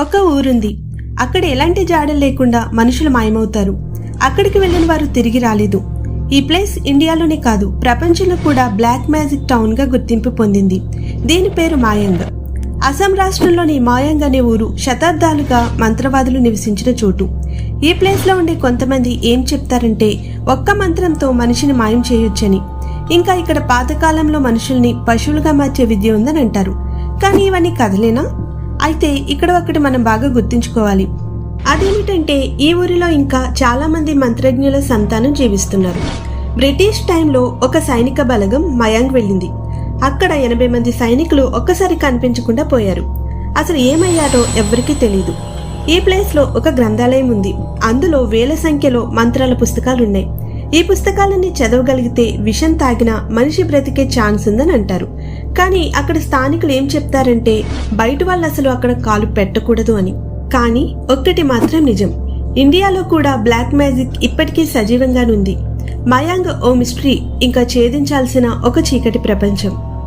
ఒక ఊరుంది. అక్కడ ఎలాంటి జాడలు లేకుండా మనుషులు మాయమవుతారు. అక్కడికి వెళ్ళిన వారు తిరిగి రాలేదు. ఈ ప్లేస్ ఇండియాలోనే కాదు ప్రపంచంలో కూడా బ్లాక్ మ్యాజిక్ టౌన్గా గుర్తింపు పొందింది. దీని పేరు మాయంగ్. అస్సాం రాష్ట్రంలోని మాయంగ్ అనే ఊరు శతాబ్దాలుగా మంత్రవాదులు నివసించిన చోటు. ఈ ప్లేస్లో ఉండే కొంతమంది ఏం చెప్తారంటే ఒక్క మంత్రంతో మనిషిని మాయం చేయొచ్చని. ఇంకా ఇక్కడ పాతకాలంలో మనుషుల్ని పశువులుగా మార్చే విద్య ఉందని అంటారు. కానీ ఇవన్నీ కథలేనా? అయితే ఇక్కడ ఒకటి మనం బాగా గుర్తుంచుకోవాలి. అదేమిటంటే ఈ ఊరిలో ఇంకా చాలామంది మంత్రజ్ఞుల సంతానం జీవిస్తున్నారు. బ్రిటిష్ టైంలో ఒక సైనిక బలగం మయాంగ్ వెళ్ళింది. అక్కడ ఎనభై మంది సైనికులు ఒక్కసారి కనిపించకుండా పోయారు. అసలు ఏమయ్యారో ఎవ్వరికీ తెలియదు ఈ ప్లేస్లో ఒక గ్రంథాలయం ఉంది. అందులో వేల సంఖ్యలో మంత్రాల పుస్తకాలున్నాయి. ఈ పుస్తకాలన్నీ చదవగలిగితే విషం తాగినా మనిషి బ్రతికే ఛాన్స్ ఉందని అంటారు. కానీ అక్కడ స్థానికులు ఏం చెప్తారంటే బయట వాళ్ళు అసలు అక్కడ కాలు పెట్టకూడదు అని. కానీ ఒక్కటి మాత్రం నిజం. ఇండియాలో కూడా బ్లాక్ మ్యాజిక్ ఇప్పటికీ సజీవంగానుంది. మయాంగ్ ఓ మిస్టరీ ఇంకా ఛేదించాల్సిన ఒక చీకటి ప్రపంచం.